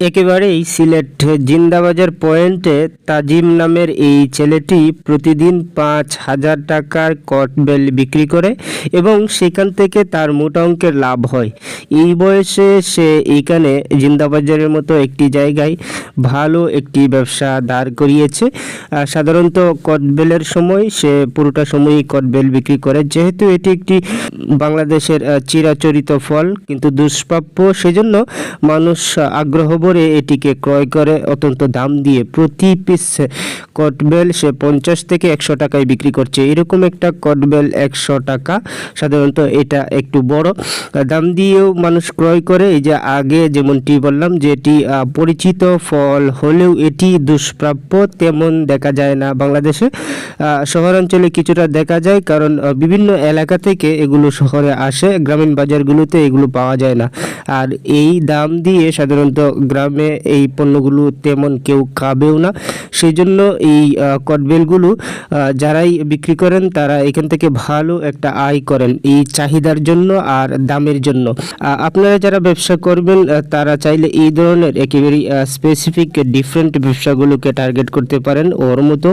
একেবারেই সিলেট জিন্দাবাজার পয়েন্টে তাজিম নামের এই ছেলেটি প্রতিদিন পাঁচ হাজার টাকার কটবেল বিক্রি করে এবং সেখান থেকে তার মোটা অঙ্কের লাভ হয়। এই বয়সে সে এইখানে জিন্দাবাজারের মতো একটি জায়গায় ভালো একটি ব্যবসা দাঁড় করিয়েছে। সাধারণত কটবেলের সময় সে পুরোটা সময়ই কটবেল বিক্রি করে। যেহেতু এটি একটি বাংলাদেশের চিরাচরিত ফল, কিন্তু দুষ্প্রাপ্য, সেজন্য মানুষ আগ্রহ ভরে এটিকে ক্রয় করে অত্যন্ত দাম দিয়ে প্রতি পিস কটবেল সে পঞ্চাশ থেকে একশো টাকায় বিক্রি করছে। এরকম একটা কটবেল একশো টাকা, সাধারণত এটা একটু বড়। দাম দিয়েও মানুষ ক্রয় করে, এই যে আগে যেমনটি বললাম যে এটি পরিচিত ফল হলেও এটি দুষ্প্রাপ্য, তেমন দেখা যায় না বাংলাদেশে। শহরাঞ্চলে কিছুটা দেখা যায় কারণ বিভিন্ন এলাকা থেকে এগুলো শহরে আসে, গ্রামীণ বাজারগুলোতে এগুলো পাওয়া যায় না। আর এই দাম দিয়ে সাধারণত গ্রামে এই পণ্যগুলো তেমন কেউ খাবেও না। সেই জন্য এই কটবেলগুলো যারাই বিক্রি করেন তারা এখান থেকে ভালো একটা আয় করেন এই চাহিদার জন্য আর দামের জন্য। আপনারা যারা ব্যবসা করবেন তারা চাইলে এই ধরনের একেবারেই স্পেসিফিক ডিফারেন্ট ব্যবসাগুলোকে টার্গেট করতে পারেন। ওর মতো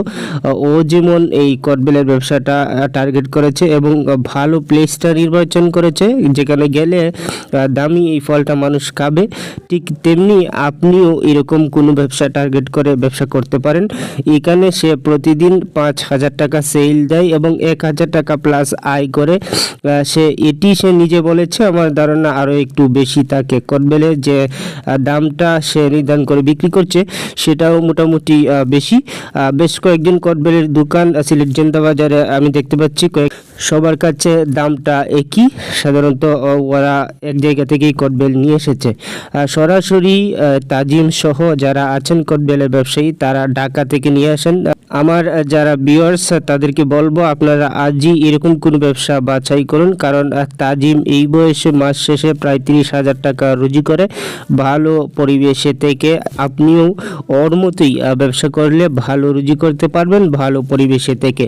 ও যেমন এই কটবেলের ব্যবসাটা টার্গেট করেছে এবং ভালো প্লেসটা নির্বাচন করেছে, যেখানে গেলে দামি এই ফলটা মানুষ খাবে, ঠিক তেমনি আপনিও এরকম কোনো ব্যবসা টার্গেট করে ব্যবসা করতে পারেন। এখানে সে প্রতিদিন পাঁচ হাজার টাকা সেল দেয় এবং এক হাজার টাকা প্লাস আয় করে। সে এটি সে নিজে বলেছে, আমার ধারণা আরও একটু বেশি তাকে কটবেলের যে দামটা সে নির্ধারণ করে বিক্রি করছে, সেটাও মোটামুটি বেশি। বেশ কয়েকদিন কটবেলের দোকান, সিলেট জনতা বাজারে আমি দেখতে পাচ্ছি, কয়েক সবার কাছে দামটা একই। সাধারণত ওরা এক জায়গা থেকেই কটবেল নিয়ে এসেছে। সরাসরি তাজিম সহ যারা আছেন কটবেলের ব্যবসায়ী, তারা ঢাকা থেকে নিয়ে আসেন। আমার যারা বিয়ার্স তাদেরকে বলব, আপনারা আজই এরকম কোনো ব্যবসা বাছাই করুন, কারণ তাজিম এই বয়সে মাস শেষে প্রায় তিরিশ হাজার টাকা রুজি করে। ভালো পরিবেশে থেকে আপনিও ওর মতোই ব্যবসা করলে ভালো রুজি করতে পারবেন, ভালো পরিবেশে থেকে।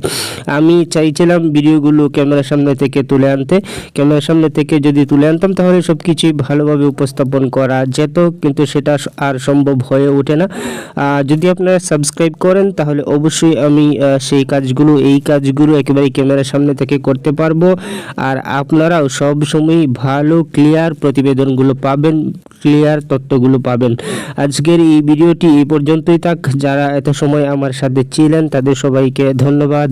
আমি চাইছিলাম ভিডিওগুলো ক্যামেরার সামনে থেকে তুলে আনতে। ক্যামেরার সামনে থেকে যদি তুলে আনতাম, তাহলে সব কিছুই ভালোভাবে উপস্থাপন করা যেত, কিন্তু সেটা আর সম্ভব হয়ে ওঠে না। যদি আপনারা সাবস্ক্রাইব করেন, তাহলে অবশ্যই আমি সেই কাজগুলো, এই কাজগুলো একেবারে ক্যামেরার সামনে থেকে করতে পারব। আর আপনারাও সব সময় ভালো ক্লিয়ার প্রতিবেদনগুলো পাবেন ক্লিয়ার তথ্যগুলো পাবেন। আজকের এই ভিডিওটি এই পর্যন্তই থাক। যারা এত সময় আমার সাথে ছিলেন, তাদের সবাইকে ধন্যবাদ।